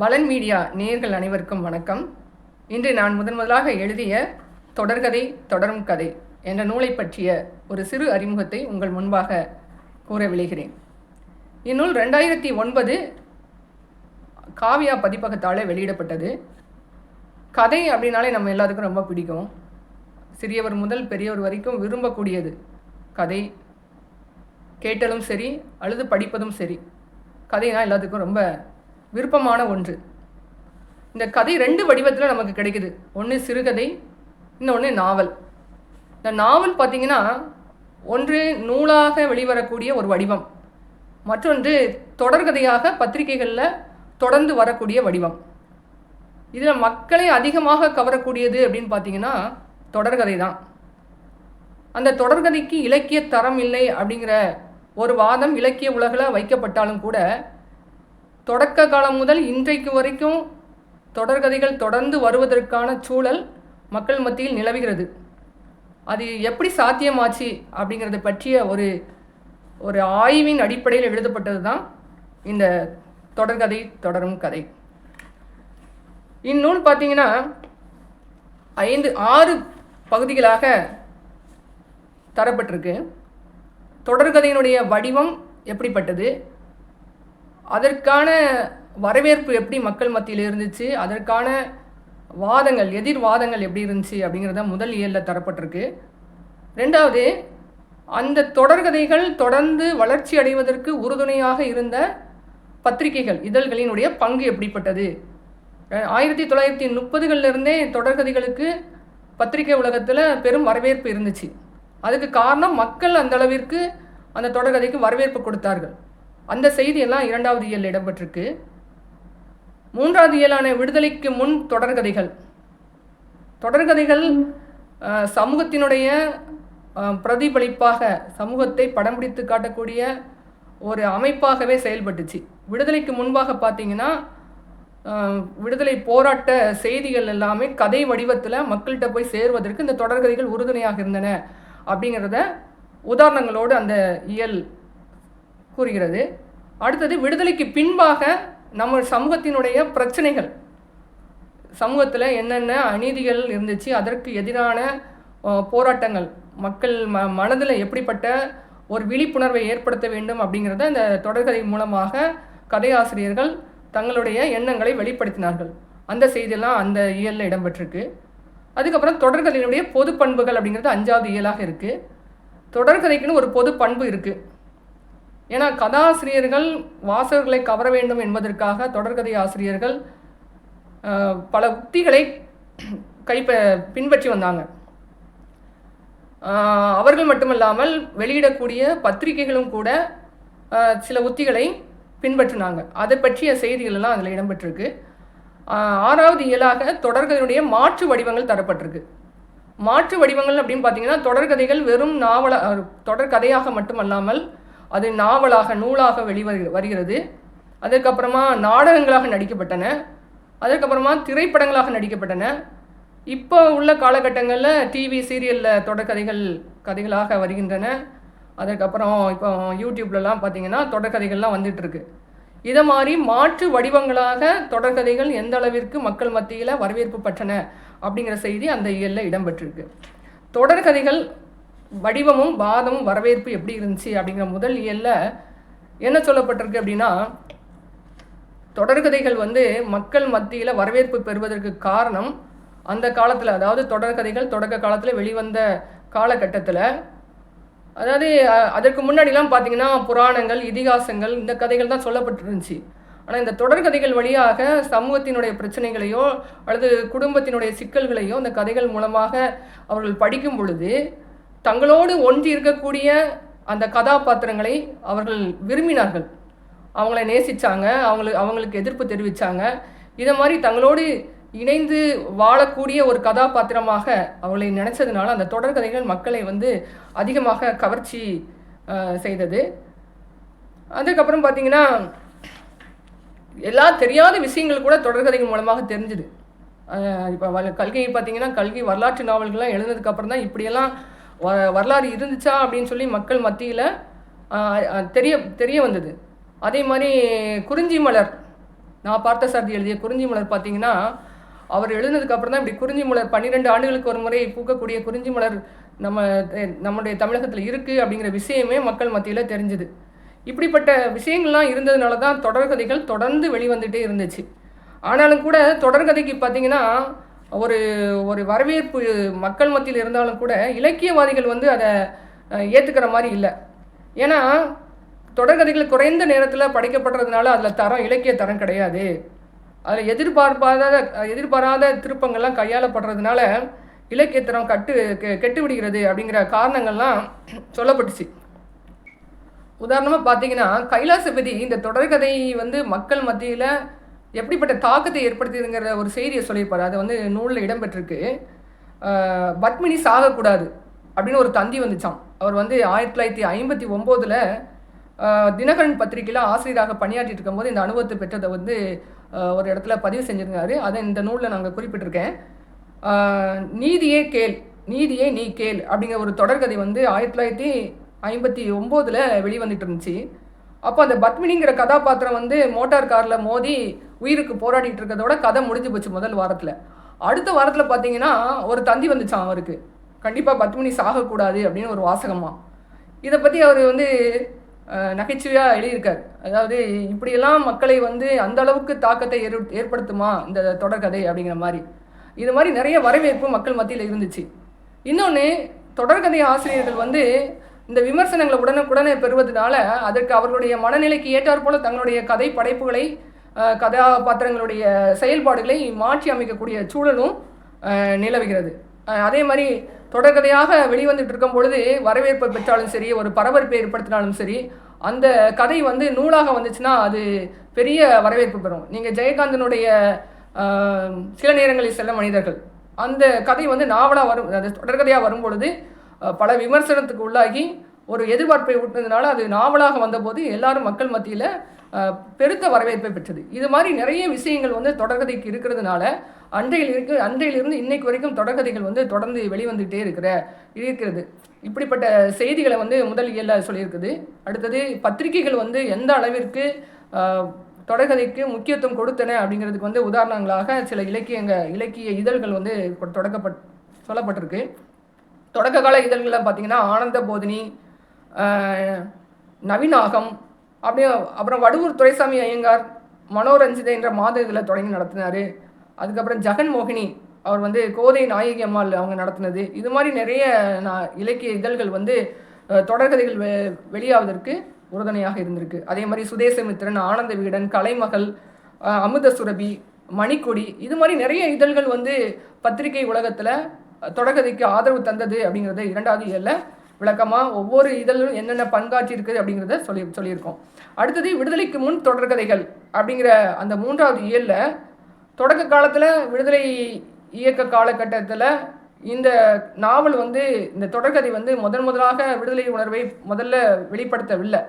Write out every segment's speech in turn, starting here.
பலன் மீடியா நேர்கள் அனைவருக்கும் வணக்கம். இன்று நான் முதன் முதலாக எழுதிய தொடர்கதை தொடரும் கதை என்ற நூலை பற்றிய ஒரு சிறு அறிமுகத்தை உங்கள் முன்பாக கூற விளைகிறேன் இந்நூல் ரெண்டாயிரத்தி ஒன்பது காவியா பதிப்பகத்தால் வெளியிடப்பட்டது. கதை அப்படின்னாலே நம்ம எல்லாத்துக்கும் ரொம்ப பிடிக்கும். சிறியவர் முதல் பெரியவர் வரைக்கும் விரும்பக்கூடியது கதை. கேட்டலும் சரி அல்லது படிப்பதும் சரி. கதைனா எல்லாத்துக்கும் ரொம்ப விருப்பமான ஒன்று. இந்த கதை ரெண்டு வடிவத்தில் நமக்கு கிடைக்குது. ஒன்று சிறுகதை இன்னொன்று நாவல். இந்த நாவல் பார்த்தீங்கன்னா ஒன்று நூலாக வெளிவரக்கூடிய ஒரு வடிவம். மற்றொன்று தொடர்கதையாக பத்திரிகைகளில் தொடர்ந்து வரக்கூடிய வடிவம். இதில் மக்களை அதிகமாக கவரக்கூடியது அப்படின்னு பார்த்தீங்கன்னா தொடர்கதை தான் அந்த தொடர்கதைக்கு இலக்கிய தரம் இல்லை அப்படிங்கிற ஒரு வாதம் இலக்கிய உலகில் வைக்கப்பட்டாலும் கூட தொடக்க காலம் முதல் இன்றைக்கு வரைக்கும் தொடர்கதைகள் தொடர்ந்து வருவதற்கான சூழல் மக்கள் மத்தியில் நிலவுகிறது. அது எப்படி சாத்தியமாச்சு அப்படிங்கிறத பற்றிய ஒரு ஒரு ஆய்வின் அடிப்படையில் எழுதப்பட்டது தான் இந்த தொடர்கதை தொடரும் கதை. இந்நூல் பார்த்தீங்கன்னா ஐந்து ஆறு பகுதிகளாக தரப்பட்டிருக்கு. தொடர்கதையினுடைய வடிவம் எப்படிப்பட்டது? அதற்கான வரவேற்பு எப்படி மக்கள் மத்தியில் இருந்துச்சு? அதற்கான வாதங்கள் எதிர்வாதங்கள் எப்படி இருந்துச்சு அப்படிங்கிறத முதல் இயலில் தரப்பட்டிருக்கு. ரெண்டாவது அந்த தொடர்கதைகள் தொடர்ந்து வளர்ச்சி அடைவதற்கு உறுதுணையாக இருந்த பத்திரிகைகள் இதழ்களினுடைய பங்கு எப்படிப்பட்டது? ஆயிரத்தி தொள்ளாயிரத்தி முப்பதுகளிலிருந்தே தொடர்கதைகளுக்கு பத்திரிகை உலகத்தில் பெரும் வரவேற்பு இருந்துச்சு. அதுக்கு காரணம் மக்கள் அந்த அளவிற்கு அந்த தொடர்கதைக்கு வரவேற்பு கொடுத்தார்கள். அந்த செய்தியெல்லாம் இரண்டாவது இயல் இடம்பெற்றிருக்கு. மூன்றாவது இயலான விடுதலைக்கு முன் தொடர்கதைகள் தொடர்கதைகள் சமூகத்தினுடைய பிரதிபலிப்பாக சமூகத்தை படம் பிடித்து காட்டக்கூடிய ஒரு அமைப்பாகவே செயல்பட்டுச்சு. விடுதலைக்கு முன்பாக பார்த்தீங்கன்னா விடுதலை போராட்ட செய்திகள் எல்லாமே கதை வடிவத்தில் மக்கள்கிட்ட போய் சேர்வதற்கு இந்த தொடர்கதைகள் உறுதுணையாக இருந்தன. அப்படிங்கிறத உதாரணங்களோடு அந்த இயல் கூறுகிறது. அடுத்தது விடுதலைக்கு பின்பாக நம்ம சமூகத்தினுடைய பிரச்சனைகள். சமூகத்தில் என்னென்ன அநீதிகள் இருந்துச்சு அதற்கு எதிரான போராட்டங்கள் மக்கள் ம மனதில் எப்படிப்பட்ட ஒரு விழிப்புணர்வை ஏற்படுத்த வேண்டும் அப்படிங்கிறத இந்த தொடர்கதை மூலமாக கதையாசிரியர்கள் தங்களுடைய எண்ணங்களை வெளிப்படுத்தினார்கள். அந்த செய்தியெல்லாம் அந்த இயலில் இடம்பெற்றிருக்கு. அதுக்கப்புறம் தொடர்கதையினுடைய பொது பண்புகள் அப்படிங்கிறது அஞ்சாவது இயலாக இருக்குது தொடர்கதைக்குன்னு ஒரு பொது பண்பு இருக்குது ஏன்னா கதாசிரியர்கள் வாசகர்களை கவர வேண்டும் என்பதற்காக தொடர்கதை ஆசிரியர்கள் பல உத்திகளை கைப்ப பின்பற்றி வந்தாங்க. அவர்கள் மட்டுமல்லாமல் வெளியிடக்கூடிய பத்திரிகைகளும் கூட சில உத்திகளை பின்பற்றினாங்க. அதை பற்றிய செய்திகளெல்லாம் அதில் இடம்பெற்றிருக்கு. ஆறாவது இயலாக தொடர்கதையினுடைய மாற்று வடிவங்கள் தரப்பட்டிருக்கு. மாற்று வடிவங்கள் அப்படின்னு பார்த்தீங்கன்னா தொடர்கதைகள் வெறும் நாவல தொடர்கதையாக மட்டுமல்லாமல் அது நாவலாக நூலாக வெளிவரு வருகிறது. அதுக்கப்புறமா நாடகங்களாக நடிக்கப்பட்டன. அதுக்கப்புறமா திரைப்படங்களாக நடிக்கப்பட்டன. இப்போ உள்ள காலகட்டங்களில் டிவி சீரியலில் தொடர்கதைகள் கதைகளாக வருகின்றன. அதுக்கப்புறம் இப்போ யூடியூப்லலாம் பார்த்தீங்கன்னா தொடர்கதைகள்லாம் வந்துட்டுருக்கு. இதை மாதிரி மாற்று வடிவங்களாக தொடர்கதைகள் எந்த அளவிற்கு மக்கள் மத்தியில் வரவேற்பு பெற்றன அப்படிங்கிற செய்தி அந்த இயலில் இடம்பெற்றிருக்கு. தொடர்கதைகள் வடிவமும் வாதமும் வரவேற்பு எப்படி இருந்துச்சு அப்படிங்கிற முதல் இயலில் என்ன சொல்லப்பட்டிருக்கு அப்படின்னா தொடர்கதைகள் வந்து மக்கள் மத்தியில் வரவேற்பு பெறுவதற்கு காரணம் அந்த காலத்தில் அதாவது தொடர்கதைகள் தொடக்க காலத்தில் வெளிவந்த காலகட்டத்தில். அதாவது அதற்கு முன்னாடிலாம் பார்த்தீங்கன்னா புராணங்கள் இதிகாசங்கள் இந்த கதைகள் தான் சொல்லப்பட்டிருந்துச்சு. ஆனால் இந்த தொடர்கதைகள் வழியாக சமூகத்தினுடைய பிரச்சனைகளையோ அல்லது குடும்பத்தினுடைய சிக்கல்களையோ இந்த கதைகள் மூலமாக அவர்கள் படிக்கும் பொழுது தங்களோடு ஒன்றி இருக்கக்கூடிய அந்த கதாபாத்திரங்களை அவர்கள் விரும்பினார்கள். அவங்கள நேசிச்சாங்க. அவங்களுக்கு அவங்களுக்கு எதிர்ப்பு தெரிவித்தாங்க இதை மாதிரி தங்களோடு இணைந்து வாழக்கூடிய ஒரு கதாபாத்திரமாக அவளை நினைச்சதுனால அந்த தொடர்கதைகள் மக்களை வந்து அதிகமாக கவர்ச்சி செய்தது. அதுக்கப்புறம் பார்த்தீங்கன்னா எல்லா தெரியாத விஷயங்கள் கூட தொடர்கதைகள் மூலமாக தெரிஞ்சுது. இப்போ கல்கி பார்த்தீங்கன்னா கல்கி வரலாற்று நாவல்கள்லாம் எழுந்ததுக்கப்புறம் தான் இப்படியெல்லாம் வ வரலாறு இருந்துச்சா அப்படின்னு சொல்லி மக்கள் மத்தியில் தெரிய தெரிய வந்தது. அதே மாதிரி குறிஞ்சி மலர் நான் பார்த்த சாரதி எழுதிய குறிஞ்சி மலர் பார்த்தீங்கன்னா அவர் எழுதினதுக்கப்புறம் தான் இப்படி குறிஞ்சி மலர் பன்னிரெண்டு ஆண்டுகளுக்கு ஒரு முறை பூக்கக்கூடிய குறிஞ்சி மலர் நம்ம நம்முடைய தமிழகத்தில் இருக்குது அப்படிங்கிற விஷயமே மக்கள் மத்தியில் தெரிஞ்சுது. இப்படிப்பட்ட விஷயங்கள்லாம் இருந்ததுனால தான் தொடர்கதைகள் தொடர்ந்து வெளிவந்துட்டே இருந்துச்சு. ஆனாலும் கூட தொடர்கதைக்கு பார்த்தீங்கன்னா ஒரு ஒரு வரவேற்பு மக்கள் மத்தியில் இருந்தாலும் கூட இலக்கியவாதிகள் வந்து அதை ஏற்றுக்கிற மாதிரி இல்லை. ஏன்னா தொடர்கதைகள் குறைந்த நேரத்தில் படைக்கப்படுறதுனால அதில் தரம் இலக்கிய தரம் கிடையாது. அதில் எதிர்பார்ப்பாத எதிர்பாராத திருப்பங்கள்லாம் கையாளப்படுறதுனால இலக்கியத்தரம் கட்டு கெ- கெட்டு விடுகிறது அப்படிங்கிற காரணங்கள்லாம் சொல்லப்பட்டுச்சு. உதாரணமாக பார்த்தீங்கன்னா கைலாசபதி இந்த தொடர்கதை வந்து மக்கள் மத்தியில் எப்படிப்பட்ட தாக்கத்தை ஏற்படுத்தியதுங்கிற ஒரு செய்தியை சொல்லியிருப்பார். அது வந்து நூலில் இடம்பெற்றிருக்கு. பத்மினி சாகக்கூடாது அப்படின்னு ஒரு தந்தி வந்துச்சாம். அவர் வந்து ஆயிரத்தி தொள்ளாயிரத்தி ஐம்பத்தி ஒம்போதில் தினகரன் பத்திரிகையில் ஆசிரியராக பணியாற்றிட்டு இருக்கும்போது இந்த அனுபவத்தை பெற்றதை வந்து ஒரு இடத்துல பதிவு செஞ்சுருந்தாரு. அதை இந்த நூலில் நாங்கள் குறிப்பிட்டிருக்கேன். நீதியே கேள் நீதியே நீ கேள் அப்படிங்கிற ஒரு தொடர்கதை வந்து ஆயிரத்தி தொள்ளாயிரத்தி ஐம்பத்தி ஒம்போதில் வெளிவந்துட்டு இருந்துச்சு. அப்போ அந்த பத்மினிங்கிற கதாபாத்திரம் வந்து மோட்டார் காரில் மோதி உயிருக்கு போராடிட்டு இருக்கிறதோட கதை முடிஞ்சு போச்சு முதல் வாரத்தில். அடுத்த வாரத்தில் பார்த்தீங்கன்னா ஒரு தந்தி வந்துச்சான் அவருக்கு. கண்டிப்பாக பத்மினி சாகக்கூடாது அப்படின்னு ஒரு வாசகமா இதை பற்றி அவர் வந்து நகைச்சுவையாக எழுதியிருக்கார். அதாவது இப்படியெல்லாம் மக்களை வந்து அந்த அளவுக்கு தாக்கத்தை ஏற் ஏற்படுத்துமா இந்த தொடர்கதை அப்படிங்கிற மாதிரி. இது மாதிரி நிறைய வரவேற்பு மக்கள் மத்தியில் இருந்துச்சு. இன்னொன்று தொடர்கதை ஆசிரியர்கள் வந்து இந்த விமர்சனங்களை உடனுக்குடனே பெறுவதனால அதற்கு அவர்களுடைய மனநிலைக்கு ஏற்றாற்போல் தங்களுடைய கதை படைப்புகளை கதாபாத்திரங்களுடைய செயல்பாடுகளை மாற்றி அமைக்கக்கூடிய சூழலும் நிலவுகிறது. அதே மாதிரி தொடர்கதையாக வெளிவந்துட்டு இருக்கும் பொழுது வரவேற்பை பெற்றாலும் சரி ஒரு பரபரப்பை ஏற்படுத்தினாலும் சரி அந்த கதை வந்து நூலாக வந்துச்சுன்னா அது பெரிய வரவேற்பு பெறும். நீங்கள் ஜெயகாந்தனுடைய சில நேரங்களில் செல்ல மனிதர்கள் அந்த கதை வந்து நாவலாக வரும் அது தொடர்கதையாக வரும் பொழுது பல விமர்சனத்துக்கு உள்ளாகி ஒரு எதிர்பார்ப்பை ஊட்டினதுனால அது நாவலாக வந்தபோது எல்லாரும் மக்கள் மத்தியில் பெருத்த வரவேற்பை பெற்றது. இது மாதிரி நிறைய விஷயங்கள் வந்து தொடர்கதைக்கு இருக்கிறதுனால அன்றையில் இருக்கு அன்றையிலிருந்து இன்னைக்கு வரைக்கும் தொடர்கதைகள் வந்து தொடர்ந்து வெளிவந்துகிட்டே இருக்கிற இருக்கிறது. இப்படிப்பட்ட செய்திகளை வந்து முதல் இயல்ல சொல்லியிருக்குது. அடுத்தது பத்திரிகைகள் வந்து எந்த அளவிற்கு தொடர்கதைக்கு முக்கியத்துவம் கொடுத்தன அப்படிங்கிறதுக்கு வந்து உதாரணங்களாக சில இலக்கியங்க இலக்கிய இதழ்கள் வந்து தொடக்கப்பட் சொல்லப்பட்டிருக்கு. தொடக்க கால இதழ்கள்லாம் பார்த்தீங்கன்னா ஆனந்த போதினி நவீனாகம் அப்படியே அப்புறம் வடுவூர் துரைசாமி ஐயங்கார் மனோரஞ்சிதை என்ற மாத இதில் தொடங்கி நடத்தினார். அதுக்கப்புறம் ஜெகன் மோகினி அவர் வந்து கோதை நாயகி அம்மாள் அவங்க நடத்தினது. இது மாதிரி நிறைய நான் இலக்கிய இதழ்கள் வந்து தொடர்கதைகள் வெ வெளியாவதற்கு உறுதுணையாக இருந்திருக்கு. அதே மாதிரி சுதேசமித்திரன் ஆனந்த வீடன் கலைமகள் அமுத சுரபி மணிக்கொடி இது மாதிரி நிறைய இதழ்கள் வந்து பத்திரிகை உலகத்தில் தொடர்கதைக்கு ஆதரவு தந்தது அப்படிங்கிறது இரண்டாவது இயல்ல விளக்கமாக ஒவ்வொரு இதழும் என்னென்ன பங்காற்றி இருக்குது அப்படிங்கிறத சொல்லி சொல்லியிருக்கோம். அடுத்தது விடுதலைக்கு முன் தொடர்கதைகள் அப்படிங்கிற அந்த மூன்றாவது இயலில் தொடக்க காலத்தில் விடுதலை இயக்க காலகட்டத்தில் இந்த நாவல் வந்து இந்த தொடர்கதை வந்து முதன் முதலாக விடுதலை உணர்வை முதல்ல வெளிப்படுத்தவில்லை.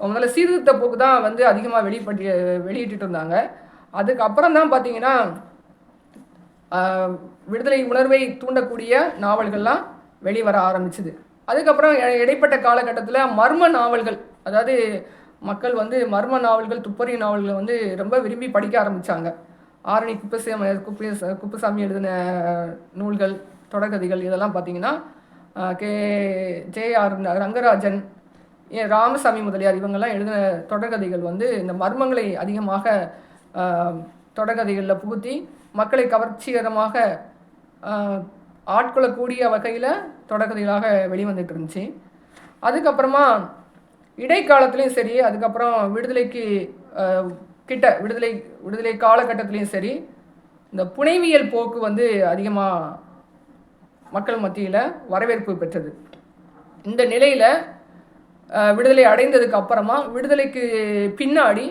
முதல்ல சீர்திருத்த போக்கு தான் வந்து அதிகமாக வெளிப்பட்டி வெளியிட்டு இருந்தாங்க. அதுக்கப்புறம் தான் பார்த்தீங்கன்னா விடுதலை உணர்வை தூண்டக்கூடிய நாவல்கள்லாம் வெளிவர ஆரம்பிச்சுது. அதுக்கப்புறம் இடைப்பட்ட காலகட்டத்தில் மர்ம நாவல்கள் அதாவது மக்கள் வந்து மர்ம நாவல்கள் துப்பறி நாவல்களை வந்து ரொம்ப விரும்பி படிக்க ஆரம்பித்தாங்க ஆரணி குப்பசாமி குப்பி குப்புசாமி எழுதின நூல்கள் தொடர்கதைகள் இதெல்லாம் பார்த்தீங்கன்னா K J R Rangarajan A Ramasamy Mudaliar இவங்கெல்லாம் எழுதின தொடர்கதைகள் வந்து இந்த மர்மங்களை அதிகமாக தொடர்கதைகளில் புகுத்தி மக்களை கவர்ச்சிகரமாக ஆட்கொள்ளக்கூடிய வகையில் தொடக்கதைகளாக வெளிவந்துட்டு இருந்துச்சு அதுக்கப்புறமா இடைக்காலத்துலேயும் சரி அதுக்கப்புறம் விடுதலைக்கு கிட்ட விடுதலை விடுதலை காலகட்டத்துலேயும் சரி இந்த புனைவியல் போக்கு வந்து அதிகமாக மக்கள் மத்தியில் வரவேற்பு பெற்றது. இந்த நிலையில் விடுதலை அடைந்ததுக்கு அப்புறமா விடுதலைக்கு பின்னாடி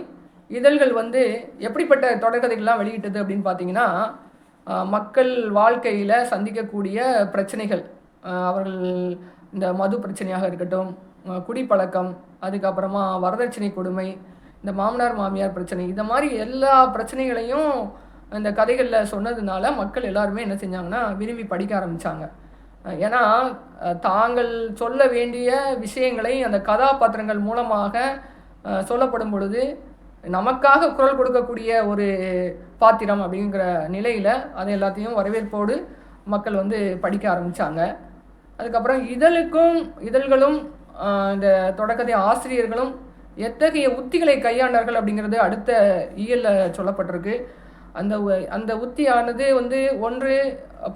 இதழ்கள் வந்து எப்படிப்பட்ட தொடர்கதைகள்லாம் வெளியிட்டது அப்படின்னு பார்த்தீங்கன்னா மக்கள் வாழ்க்கையில் சந்திக்கக்கூடிய பிரச்சனைகள் அவர்கள் இந்த மது பிரச்சனையாக இருக்கட்டும் குடிப்பழக்கம் அதுக்கப்புறமா வரதட்சணை கொடுமை இந்த மாமனார் மாமியார் பிரச்சனை இந்த மாதிரி எல்லா பிரச்சனைகளையும் இந்த கதைகளில் சொன்னதுனால மக்கள் எல்லாருமே என்ன செஞ்சாங்கன்னா விரும்பி படிக்க ஆரம்பித்தாங்க ஏன்னா தாங்கள் சொல்ல வேண்டிய விஷயங்களை அந்த கதாபாத்திரங்கள் மூலமாக சொல்லப்படும் பொழுது நமக்காக குரல் கொடுக்கக்கூடிய ஒரு பாத்திரம் அப்படிங்கிற நிலையில் அது எல்லாத்தையும் வரவேற்போடு மக்கள் வந்து படிக்க ஆரம்பித்தாங்க அதுக்கப்புறம் இதழுக்கும் இதழ்களும் இந்த தொடக்கதை ஆசிரியர்களும் எத்தகைய உத்திகளை கையாண்டார்கள் அப்படிங்கிறது அடுத்த இயலில் சொல்லப்பட்டிருக்கு. அந்த அந்த உத்தியானது வந்து ஒன்று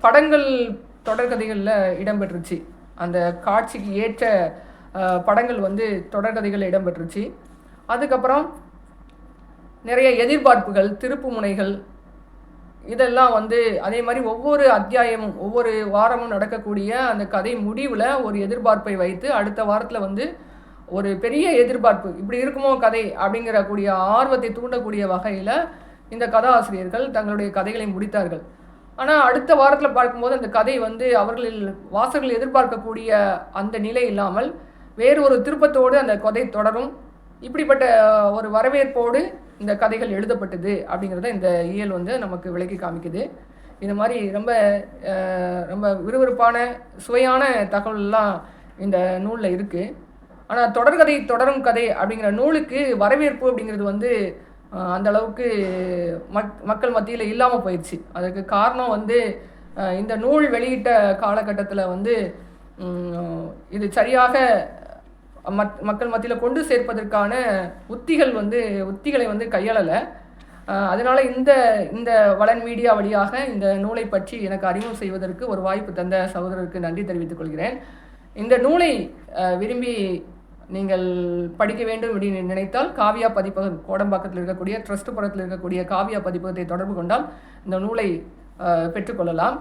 படங்கள் தொடர்கதைகளில் இடம்பெற்றுச்சு. அந்த காட்சிக்கு ஏற்ற படங்கள் வந்து தொடர்கதைகளில் இடம்பெற்றுச்சு. அதுக்கப்புறம் நிறைய எதிர்பார்ப்புகள் திருப்பு முனைகள் இதெல்லாம் வந்து அதே மாதிரி ஒவ்வொரு அத்தியாயமும் ஒவ்வொரு வாரமும் நடக்கக்கூடிய அந்த கதை முடிவில் ஒரு எதிர்பார்ப்பை வைத்து அடுத்த வாரத்தில் வந்து ஒரு பெரிய எதிர்பார்ப்பு இப்படி இருக்குமோ கதை அப்படிங்கிற கூடிய ஆர்வத்தை தூண்டக்கூடிய வகையில் இந்த கதாசிரியர்கள் தங்களுடைய கதைகளை முடித்தார்கள். ஆனால் அடுத்த வாரத்தில் பார்க்கும்போது அந்த கதை வந்து அவர்களில் வாசகர்கள் எதிர்பார்க்கக்கூடிய அந்த நிலை இல்லாமல் வேறு ஒரு திருப்பத்தோடு அந்த கதை தொடரும். இப்படிப்பட்ட ஒரு வரவேற்போடு இந்த கதைகள் எழுதப்பட்டது அப்படிங்கிறத இந்த இயல் வந்து நமக்கு விளக்கி காமிக்குது. இந்த மாதிரி ரொம்ப ரொம்ப விறுவிறுப்பான சுவையான தகவல்லாம் இந்த நூலில் இருக்குது ஆனால் தொடர்கதை தொடரும் கதை அப்படிங்கிற நூலுக்கு வரவேற்பு அப்படிங்கிறது வந்து அந்த அளவுக்கு மக் மக்கள் மத்தியில் இல்லாமல் போயிடுச்சு அதுக்கு காரணம் வந்து இந்த நூல் வெளியிட்ட காலகட்டத்தில் வந்து இது சரியாக மக்கள் மத்தியில் கொண்டு சேர்ப்பதற்கான உத்திகள் வந்து உத்திகளை வந்து கையாளலை. அதனால் இந்த இந்த வளன் மீடியா வழியாக இந்த நூலை பற்றி எனக்கு அறிமுகம் செய்வதற்கு ஒரு வாய்ப்பு தந்த சகோதரருக்கு நன்றி தெரிவித்துக் கொள்கிறேன். இந்த நூலை விரும்பி நீங்கள் படிக்க வேண்டும் அப்படின்னு நினைத்தால் காவியா பதிப்பகம் கோடம்பாக்கத்தில் இருக்கக்கூடிய ட்ரஸ்ட் புறத்தில் இருக்கக்கூடிய காவியா பதிப்பகத்தை தொடர்பு கொண்டால் இந்த நூலை பெற்றுக்கொள்ளலாம்